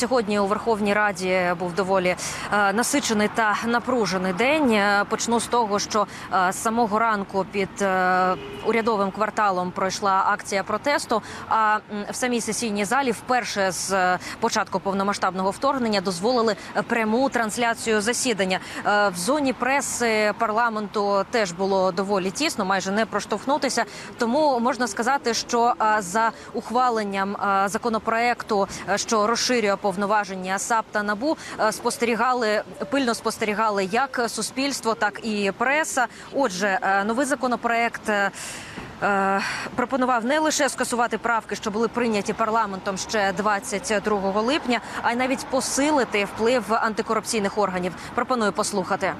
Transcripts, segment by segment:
сьогодні у Верховній Раді був доволі е, насичений та напружений день. Е, Почну з того, що е, з самого ранку під урядовим кварталом пройшла акція протесту. А в самій сесійній залі вперше з початку повномасштабного вторгнення дозволили пряму трансляцію засідання. В зоні преси парламенту теж було доволі тісно, майже не проштовхнутися. Тому можна сказати, що за ухваленням законопроекту, що розширює повноваження САП та НАБУ, е, спостерігали пильно спостерігали як суспільство, так і преса. Отже, е, новий законопроект. е, Пропонував не лише скасувати правки, що були прийняті парламентом ще 22 липня, а й навіть посилити вплив антикорупційних органів. Пропоную послухати.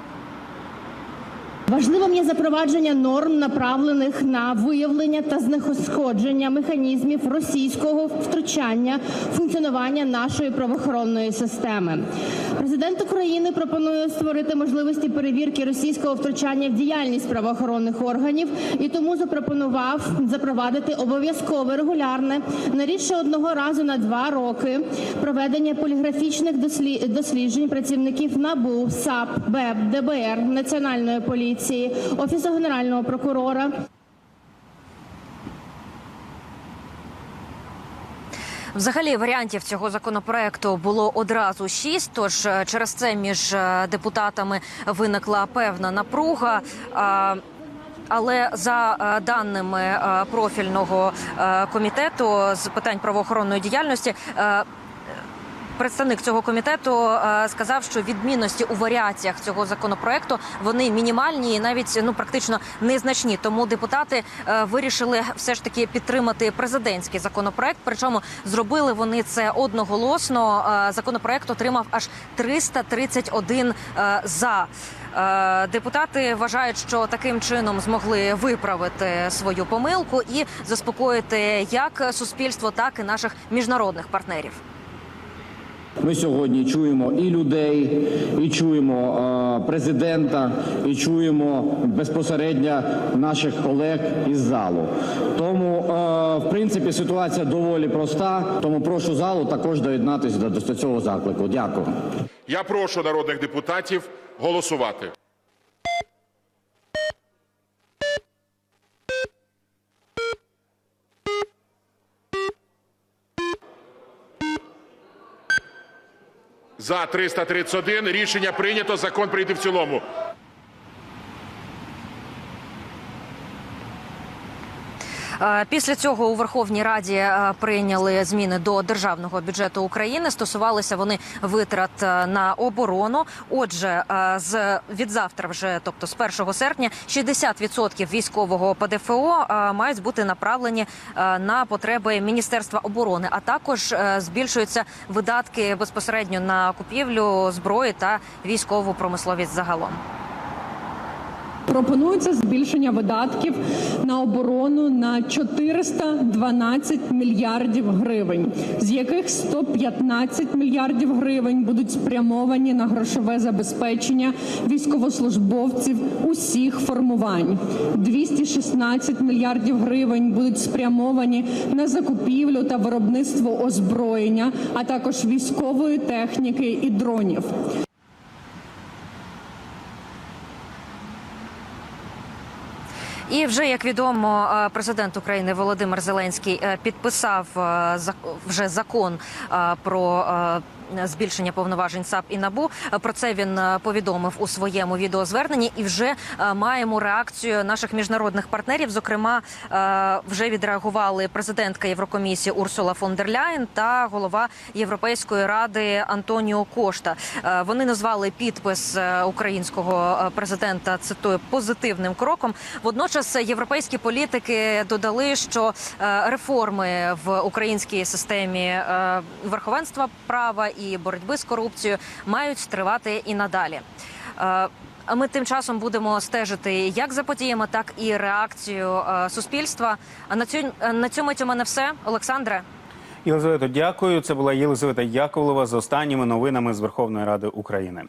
Важливим є запровадження норм, направлених на виявлення та знехосходження механізмів російського втручання функціонування нашої правоохоронної системи. Президент України пропонує створити можливості перевірки російського втручання в діяльність правоохоронних органів і тому запропонував запровадити обов'язкове регулярне на рідше одного разу на два роки проведення поліграфічних дослі- досліджень працівників НАБУ, САП, БЕП, ДБР, Національної поліції, Офісу Генерального прокурора. Взагалі варіантів цього законопроекту було одразу шість. Тож е, через це між е, депутатами виникла певна напруга. Але за е, даними профільного комітету з питань правоохоронної діяльності. Представник цього комітету е, сказав, що відмінності у варіаціях цього законопроекту вони мінімальні і навіть ну практично незначні. Тому депутати е, вирішили все ж таки підтримати президентський законопроект. Причому зробили вони це одноголосно. Е, Законопроект отримав аж 331 е, за. Депутати вважають, що таким чином змогли виправити свою помилку і заспокоїти як суспільство, так і наших міжнародних партнерів. Ми сьогодні чуємо і людей, і чуємо президента, і чуємо безпосередньо наших колег із залу. Тому, в принципі, ситуація доволі проста. Тому прошу залу також доєднатися до, до цього заклику. Дякую. Я прошу народних депутатів голосувати. За 331 рішення прийнято. Закон прийнятий в цілому. Після цього у Верховній Раді е, прийняли зміни до державного бюджету України. Стосувалися вони витрат е, на оборону. Отже, е, з від завтра, вже тобто з 1 серпня, 60% військового ПДФО е, мають бути направлені е, на потреби Міністерства оборони, а також е, збільшуються видатки безпосередньо на купівлю зброї та військову промисловість загалом. Пропонується збільшення видатків на оборону на 412 мільярдів гривень, з яких 115 мільярдів гривень будуть спрямовані на грошове забезпечення військовослужбовців усіх формувань. 216 мільярдів гривень будуть спрямовані на закупівлю та виробництво озброєння, а також військової техніки і дронів. І вже як відомо, е, президент України Володимир Зеленський е, підписав е, вже закон про. Збільшення повноважень САП і НАБУ. Про це він повідомив у своєму відеозверненні, і вже маємо реакцію наших міжнародних партнерів. Зокрема, вже відреагували президентка Єврокомісії Урсула фон дер Ляєн та голова Європейської ради Антоніо Кошта. Вони назвали підпис українського президента цитую позитивним кроком. Водночас європейські політики додали, що е, реформи в українській системі е, верховенства права і боротьби з корупцією мають тривати і надалі. Е, ми тим часом будемо стежити як за подіями, так і реакцію суспільства. А на цю на цьому у мене все, Олександре. Єлизавето, дякую. Це була Єлизавета Яковлева з останніми новинами з Верховної Ради України.